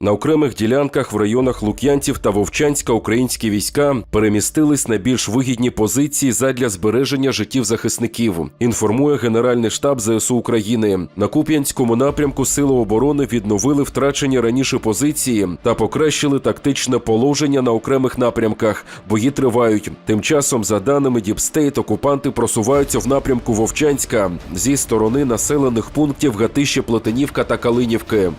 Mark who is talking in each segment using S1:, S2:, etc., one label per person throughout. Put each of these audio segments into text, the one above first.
S1: На окремих ділянках в районах Лук'янців та Вовчанська українські війська перемістились на більш вигідні позиції задля збереження життів захисників. Інформує Генеральний штаб ЗСУ України. На Куп'янському напрямку Сили оборони відновили втрачені раніше позиції та покращили тактичне положення на окремих напрямках. Бої тривають. Тим часом, за даними Діпстейт, окупанти просуваються в напрямку Вовчанська зі сторони населених пунктів Гатище, Плетенівка та Калинівки.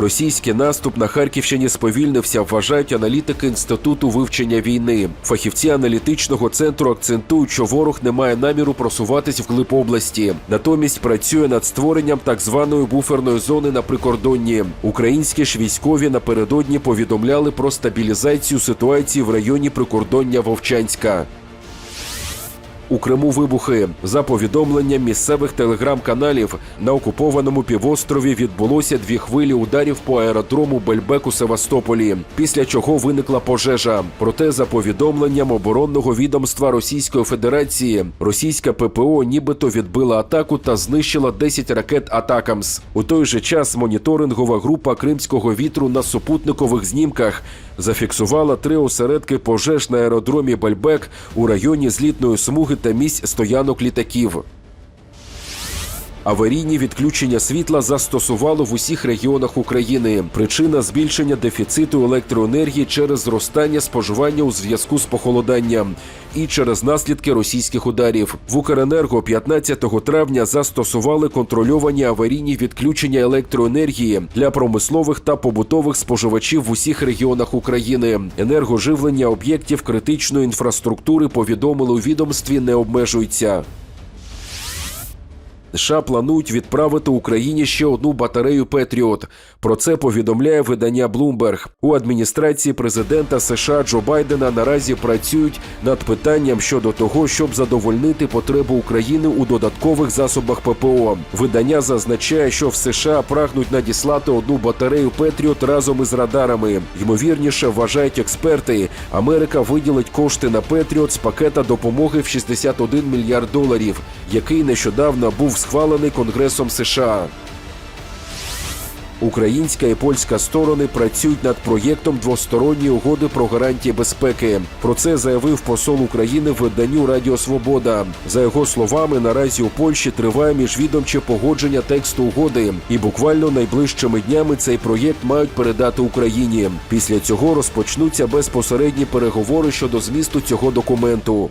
S1: Російський наступ на Харківщині сповільнився, вважають аналітики інституту вивчення війни. Фахівці аналітичного центру акцентують, що ворог не має наміру просуватись вглиб області. Натомість працює над створенням так званої буферної зони на прикордонні. Українські ж військові напередодні повідомляли про стабілізацію ситуації в районі прикордоння Вовчанська. У Криму вибухи за повідомленням місцевих телеграм-каналів на окупованому півострові відбулося дві хвилі ударів по аеродрому Бельбек у Севастополі, після чого виникла пожежа. Проте, за повідомленням оборонного відомства Російської Федерації, російська ППО нібито відбила атаку та знищила 10 ракет Атакамс. У той же час моніторингова група кримського вітру на супутникових знімках зафіксувала три осередки пожеж на аеродромі Бельбек у районі злітної смуги та місць стоянок літаків. Аварійні відключення світла застосувало в усіх регіонах України. Причина збільшення дефіциту електроенергії через зростання споживання у зв'язку з похолоданням і через наслідки російських ударів. В Укренерго 15 травня застосували контрольовані аварійні відключення електроенергії для промислових та побутових споживачів в усіх регіонах України. Енергоживлення об'єктів критичної інфраструктури повідомили у відомстві не обмежується. США планують відправити Україні ще одну батарею Петріот. Про це повідомляє видання Bloomberg. У адміністрації президента США Джо Байдена наразі працюють над питанням щодо того, щоб задовольнити потребу України у додаткових засобах ППО. Видання зазначає, що в США прагнуть надіслати одну батарею Петріот разом із радарами. Ймовірніше вважають експерти. Америка виділить кошти на Петріот з пакета допомоги в 61 мільярд доларів, який нещодавно був схвалений Конгресом США. Українська і польська сторони працюють над проєктом двосторонньої угоди про гарантії безпеки. Про це заявив посол України в виданню Радіо Свобода. За його словами, наразі у Польщі триває міжвідомче погодження тексту угоди, і буквально найближчими днями цей проєкт мають передати Україні. Після цього розпочнуться безпосередні переговори щодо змісту цього документу.